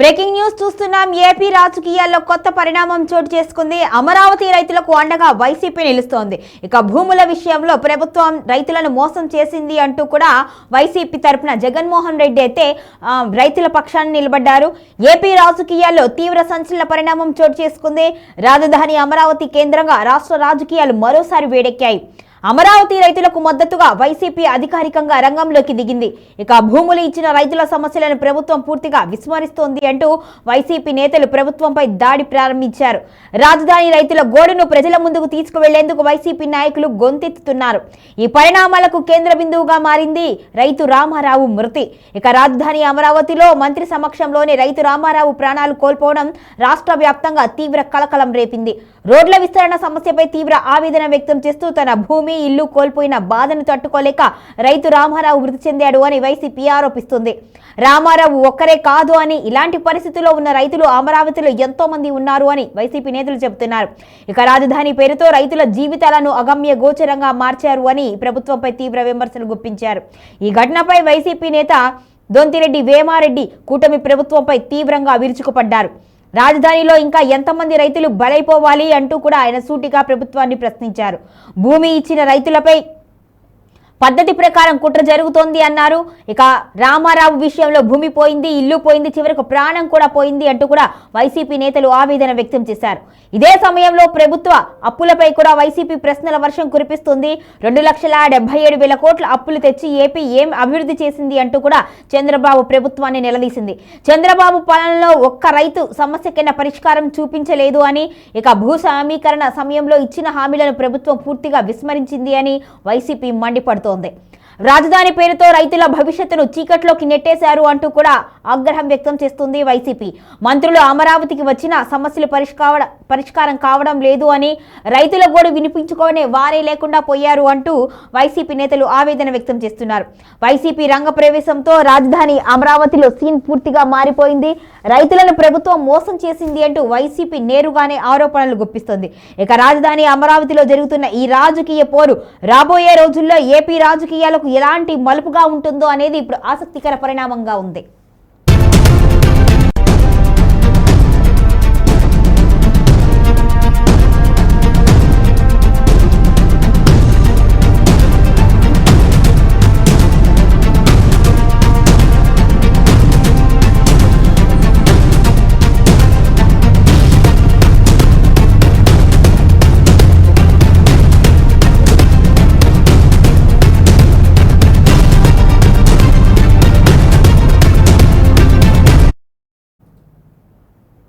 Breaking news చూస్తున్నాం. AP రాజకీయాల్లో కొత్త పరిణామం చోటు చేసుకుంది. అమరావతి రైతులకు అండగా వైసీపీ నిలుస్తోంది. ఇక భూముల విషయంలో ప్రభుత్వం రైతులను మోసం చేసింది అంటూ కూడా వైసీపీ తరపున జగన్మోహన్ రెడ్డి అయితే రైతుల పక్షాన్ని నిలబడ్డారు. ఏపీ రాజకీయాల్లో తీవ్ర సంచలన పరిణామం చోటు చేసుకుంది. రాజధాని అమరావతి కేంద్రంగా రాష్ట్ర రాజకీయాలు మరోసారి వేడెక్కాయి. అమరావతి రైతులకు మద్దతుగా వైసీపీ అధికారికంగా రంగంలోకి దిగింది. ఇక భూములు ఇచ్చిన రైతుల సమస్యలను ప్రభుత్వం పూర్తిగా విస్మరిస్తోంది అంటూ వైసీపీ నేతలు ప్రభుత్వంపై దాడి ప్రారంభించారు. రాజధాని రైతుల గోడును ప్రజల ముందుకు తీసుకువెళ్ళేందుకు వైసీపీ నాయకులు గొంతెత్తుతున్నారు. ఈ పరిణామాలకు కేంద్ర బిందువుగా మారింది రైతు రామారావు మృతి. ఇక రాజధాని అమరావతిలో మంత్రి సమక్షంలోనే రైతు రామారావు ప్రాణాలు కోల్పోవడం రాష్ట్ర వ్యాప్తంగా తీవ్ర కలకలం రేపింది. రోడ్ల విస్తరణ సమస్యపై తీవ్ర ఆవేదన వ్యక్తం చేస్తూ తన భూమి ఇల్లు కోల్పోయిన బాధను తట్టుకోలేక రైతు రామారావు మృతి చెందాడు అని వైసీపీ ఆరోపిస్తుంది. రామారావు ఒక్కరే కాదు అని ఇలాంటి పరిస్థితుల్లో ఉన్న రైతులు అమరావతిలో ఎంతో మంది ఉన్నారు అని వైసీపీ నేతలు చెబుతున్నారు. ఇక రాజధాని పేరుతో రైతుల జీవితాలను అగమ్య గోచరంగా మార్చారు అని ప్రభుత్వంపై తీవ్ర విమర్శలు గుప్పించారు. ఈ ఘటనపై వైసీపీ నేత దొంతిరెడ్డి వేమారెడ్డి కూటమి ప్రభుత్వంపై తీవ్రంగా విరుచుకుపడ్డారు. రాజధానిలో ఇంకా ఎంతమంది రైతులు బలైపోవాలి అంటూ కూడా ఆయన సూటిగా ప్రభుత్వాన్ని ప్రశ్నించారు. భూమి ఇచ్చిన రైతులపై పద్ధతి ప్రకారం కుట్ర జరుగుతోంది అన్నారు. ఇక రామారావు విషయంలో భూమి పోయింది ఇల్లు పోయింది చివరకు ప్రాణం కూడా పోయింది అంటూ కూడా వైసీపీ నేతలు ఆవేదన వ్యక్తం చేశారు. ఇదే సమయంలో ప్రభుత్వ అప్పులపై కూడా వైసీపీ ప్రశ్నల వర్షం కురిపిస్తుంది. రెండు లక్షల డెబ్బై ఏడు వేల కోట్ల అప్పులు తెచ్చి ఏపీ ఏం అభివృద్ధి చేసింది అంటూ కూడా చంద్రబాబు ప్రభుత్వాన్ని నిలదీసింది. చంద్రబాబు పాలనలో ఒక్క రైతు సమస్యకైనా పరిష్కారం చూపించలేదు అని ఇక భూ సమీకరణ సమయంలో ఇచ్చిన హామీలను ప్రభుత్వం పూర్తిగా విస్మరించింది అని వైసీపీ మండిపడుతుంది. donde రాజధాని పేరుతో రైతుల భవిష్యత్తును చీకట్లోకి నెట్టేశారు అంటూ కూడా ఆగ్రహం వ్యక్తం చేస్తుంది వైసీపీ. మంత్రులు అమరావతికి వచ్చిన సమస్యలు పరిష్కార పరిష్కారం కావడం లేదు అని రైతుల గోడు వినిపించుకోనే వారే లేకుండా పోయారు అంటూ వైసీపీ నేతలు ఆవేదన వ్యక్తం చేస్తున్నారు. వైసీపీ రంగ ప్రవేశంతో రాజధాని అమరావతిలో సీన్ పూర్తిగా మారిపోయింది. రైతులను ప్రభుత్వం మోసం చేసింది అంటూ వైసీపీ నేరుగానే ఆరోపణలు గుప్పిస్తుంది. ఇక రాజధాని అమరావతిలో జరుగుతున్న ఈ రాజకీయ పోరు రాబోయే రోజుల్లో ఏపీ రాజకీయాలకు ఎలాంటి మలుపుగా ఉంటుందో అనేది ఇప్పుడు ఆసక్తికర పరిణామంగా ఉంది.